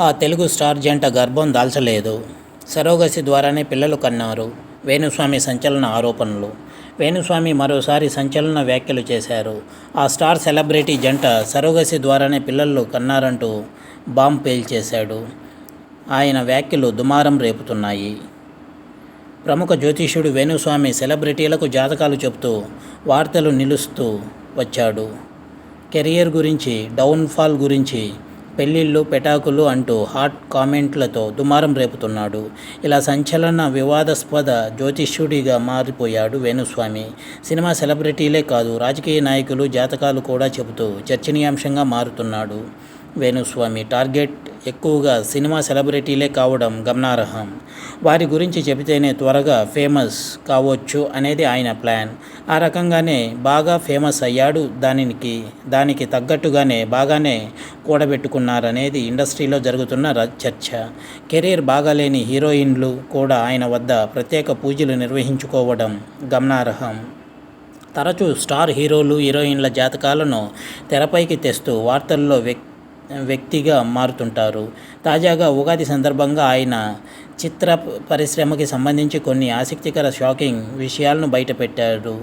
ఆ తెలుగు స్టార్ జంట గర్భం దాల్చలేదు. సరోగసి ద్వారానే పిల్లలు కన్నారు. వేణుస్వామి సంచలన ఆరోపణలు. వేణుస్వామి మరోసారి సంచలన వ్యాఖ్యలు చేశారు. ఆ స్టార్ సెలబ్రిటీ జంట సరోగసి ద్వారానే పిల్లలు కన్నారంటూ బాంబ్ పేల్చేశాడు. ఆయన వ్యాఖ్యలు దుమారం రేపుతున్నాయి. ప్రముఖ జ్యోతిష్యుడు వేణుస్వామి సెలబ్రిటీలకు జాతకాలు చెబుతూ వార్తలు నిలుస్తూ వచ్చాడు. కెరియర్ గురించి డౌన్ఫాల్ గురించి పెళ్ళిళ్ళు పెటాకులు అంటూ హాట్ కామెంట్లతో దుమారం రేపుతున్నాడు. ఇలా సంచలన వివాదాస్పద జ్యోతిష్యుడిగా మారిపోయాడు వేణుస్వామి. సినిమా సెలబ్రిటీలే కాదు రాజకీయ నాయకులు జాతకాలు కూడా చెబుతూ చర్చనీయాంశంగా మారుతున్నాడు వేణుస్వామి. టార్గెట్ ఎక్కువగా సినిమా సెలబ్రిటీలే కావడం గమనార్హం. వారి గురించి చెబితేనే త్వరగా ఫేమస్ కావచ్చు అనేది ఆయన ప్లాన్. ఆ రకంగానే బాగా ఫేమస్ అయ్యాడు దానికి దానికి తగ్గట్టుగానే బాగానే కూడబెట్టుకున్నారనేది ఇండస్ట్రీలో జరుగుతున్న చర్చ. కెరీర్ బాగాలేని హీరోయిన్లు కూడా ఆయన వద్ద ప్రత్యేక పూజలు నిర్వహించుకోవడం గమనార్హం. తరచూ స్టార్ హీరోలు హీరోయిన్ల జాతకాలను తెరపైకి తెస్తూ వార్తల్లో వ్యక్తి వ్యక్తిగా మారుతుంటారు. తాజాగా ఉగాది సందర్భంగా ఆయన చిత్ర పరిశ్రమకి సంబంధించి కొన్ని ఆసక్తికర షాకింగ్ విషయాలను బయటపెట్టాడు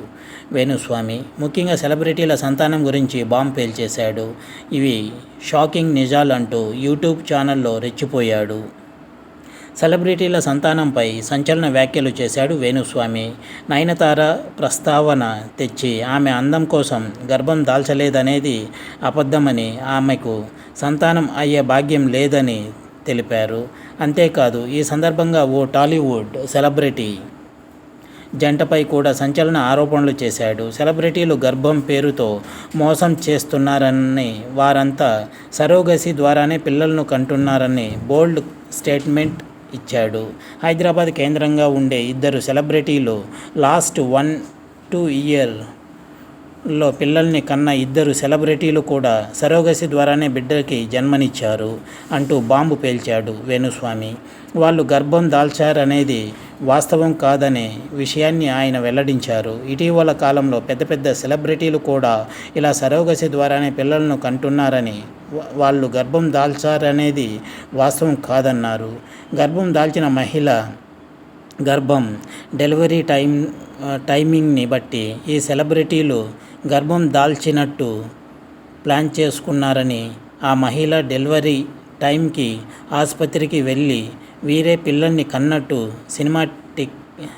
వేణుస్వామి. ముఖ్యంగా సెలబ్రిటీల సంతానం గురించి బాంబ్ పేల్చేశాడు. ఇవి షాకింగ్ నిజాలు అంటూ యూట్యూబ్ ఛానల్లో రెచ్చిపోయాడు. సెలబ్రిటీల సంతానంపై సంచలన వ్యాఖ్యలు చేశాడు వేణుస్వామి. నయనతార ప్రస్తావన తెచ్చి ఆమె అందం కోసం గర్భం దాల్చలేదనేది అబద్ధమని ఆమెకు సంతానం అయ్యే భాగ్యం లేదని తెలిపారు. అంతేకాదు ఈ సందర్భంగా ఓ టాలీవుడ్ సెలబ్రిటీ జంటపై కూడా సంచలన ఆరోపణలు చేశాడు. సెలబ్రిటీలు గర్భం పేరుతో మోసం చేస్తున్నారని వారంతా సరోగసి ద్వారానే పిల్లలను కంటున్నారని బోల్డ్ స్టేట్మెంట్ ఇచ్చాడు. హైదరాబాద్ కేంద్రంగా ఉండే ఇద్దరు సెలబ్రిటీలు లాస్ట్ వన్ టూ ఇయర్ లో పిల్లల్ని కన్న ఇద్దరు సెలబ్రిటీలు కూడా సరోగసి ద్వారానే బిడ్డకి జన్మనిచ్చారు అంటూ బాంబు పేల్చాడు వేణుస్వామి. వాళ్ళు గర్భం దాల్చారనేది వాస్తవం కాదనే విషయాన్ని ఆయన వెల్లడించారు. ఇటీవల కాలంలో పెద్ద పెద్ద సెలబ్రిటీలు కూడా ఇలా సరోగసి ద్వారానే పిల్లలను కంటున్నారని వాళ్ళు గర్భం దాల్చారనేది వాస్తవం కాదన్నారు. గర్భం దాల్చిన మహిళ గర్భం డెలివరీ టైం టైమింగ్ని బట్టి ఈ సెలబ్రిటీలు గర్భం దాల్చినట్టు ప్లాన్ చేసుకున్నారని ఆ మహిళ డెలివరీ టైంకి ఆసుపత్రికి వెళ్ళి వీరే పిల్లల్ని కన్నట్టు సినిమాటిక్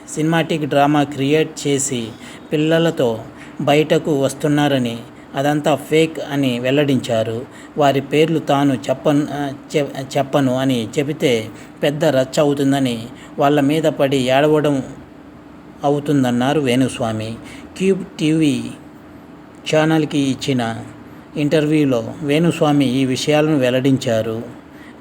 సినిమాటిక్ డ్రామా క్రియేట్ చేసి పిల్లలతో బయటకు వస్తున్నారని అదంతా ఫేక్ అని వెల్లడించారు. వారి పేర్లు తాను చెప్పను చె- చెప్పను అని చెబితే పెద్ద రచ్చ అవుతుందని వాళ్ళ మీద పడి ఏడవడం అవుతుందన్నారు వేణుస్వామి. క్యూబ్ టీవీ ఛానల్కి ఇచ్చిన ఇంటర్వ్యూలో వేణుస్వామి ఈ విషయాలను వెల్లడించారు.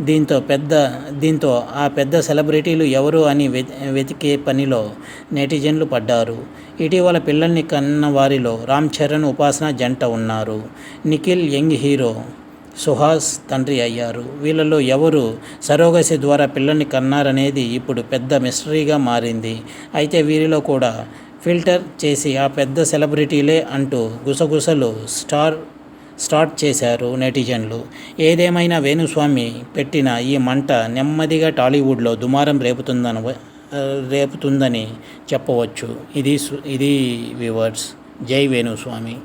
దీంతో పెద్ద దీంతో ఆ పెద్ద సెలబ్రిటీలు ఎవరు అని వెతికే పనిలో నెటిజన్లు పడ్డారు. ఇటీవల పిల్లల్ని కన్న వారిలో రామ్ చరణ్ ఉపాసన జంట ఉన్నారు. నిఖిల్ యంగ్ హీరో సుహాస్ తండ్రి అయ్యారు. వీళ్ళలో ఎవరు సరోగసి ద్వారా పిల్లల్ని కన్నారనేది ఇప్పుడు పెద్ద మిస్టరీగా మారింది. అయితే వీరిలో కూడా ఫిల్టర్ చేసి ఆ పెద్ద సెలబ్రిటీలే అంటూ గుసగుసలు స్టార్ స్టార్ట్ చేశారు నెటిజన్లు. ఏదేమైనా వేణుస్వామి పెట్టిన ఈ మంట నెమ్మదిగా టాలీవుడ్లో దుమారం రేపుతుందని రేపుతుందని చెప్పవచ్చు. ఇది ఇది వివర్స్ జై వేణుస్వామి.